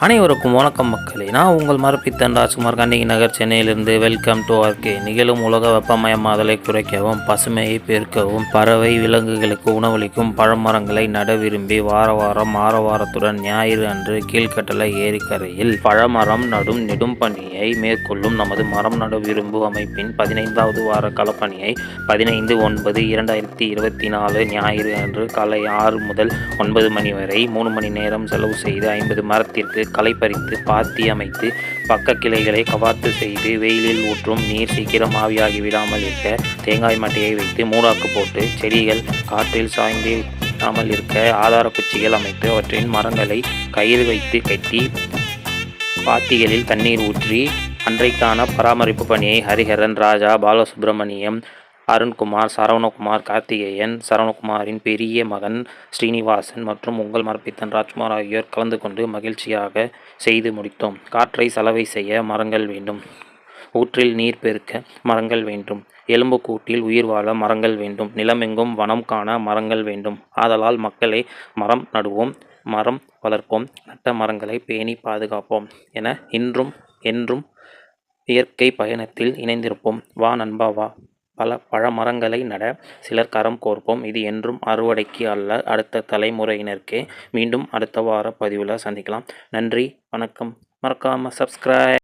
அனைவருக்கும் வணக்கம் மக்களே. நான் உங்கள் மரப்பித்தன் ராஜ்குமார். கண்டிகை நகர் சென்னையிலிருந்து வெல்கம் டு ஆர்கே நிகழும் உலக வெப்பமயமாதலை குறைக்கவும் பசுமையை பெருக்கவும் பறவை விலங்குகளுக்கு உணவளிக்கும் பழமரங்களை நட விரும்பி வார வாரம் ஆரவாரத்துடன் ஞாயிறு அன்று கீழ்கட்டளை ஏரிக்கரையில் பழமரம் நடும் நெடும் பணியை மேற்கொள்ளும் நமது மரம் நட விரும்பு அமைப்பின் பதினைந்தாவது வார களப்பணியை பதினைந்து ஒன்பது இரண்டாயிரத்தி இருபத்தி நாலு ஞாயிறு அன்று காலை ஆறு முதல் ஒன்பது மணி வரை மூணு மணி நேரம் செலவு செய்து ஐம்பது மரத்திற்கு களை பறித்து பாத்தி அமைத்து பக்க கிளைகளை கவாத்து செய்து வெயிலில் ஊற்றும் நீர் சீக்கிரம் ஆவியாகி விடாமல் இருக்க தேங்காய் மட்டையை வைத்து மூடாக்கு போட்டு செடிகள் காற்றில் சாய்ந்து விடாமல் இருக்க ஆதார குச்சிகள் அமைத்து அவற்றின் மரங்களை கயிறு வைத்து கட்டி பாத்திகளில் தண்ணீர் ஊற்றி அன்றைக்கான பராமரிப்பு பணியை ஹரிஹரன் ராஜா பாலசுப்ரமணியம் அருண்குமார் சரவணகுமார் கார்த்திகேயன் சரவணகுமாரின் பெரிய மகன் ஸ்ரீனிவாசன் மற்றும் உங்கள் மரப்பித்தன் ராஜ்குமார் ஆகியோர் கலந்து கொண்டு மகிழ்ச்சியாக செய்து முடித்தோம். காற்றை சலவை செய்ய மரங்கள் வேண்டும். ஊற்றில் நீர் பெருக்க மரங்கள் வேண்டும். எலும்புக்கூட்டில் உயிர் வாழ மரங்கள் வேண்டும். நிலமெங்கும் வனம் காண மரங்கள் வேண்டும். ஆதலால் மக்களை மரம் நடுவோம் மரம் வளர்ப்போம் நட்ட மரங்களை பேணி பாதுகாப்போம் என இன்றும் என்றும் இயற்கை பயணத்தில் இணைந்திருப்போம். வா நண்பா வா. பல பழமரங்களை நட சிலர் கரம் கோர்ப்போம். இது என்றும் அறுவடைக்கு அல்ல. அடுத்த தலைமுறையினருக்கே மீண்டும் அடுத்த வார பதிவில் சந்திக்கலாம். நன்றி வணக்கம். மறக்காமல் சப்ஸ்கிரைப்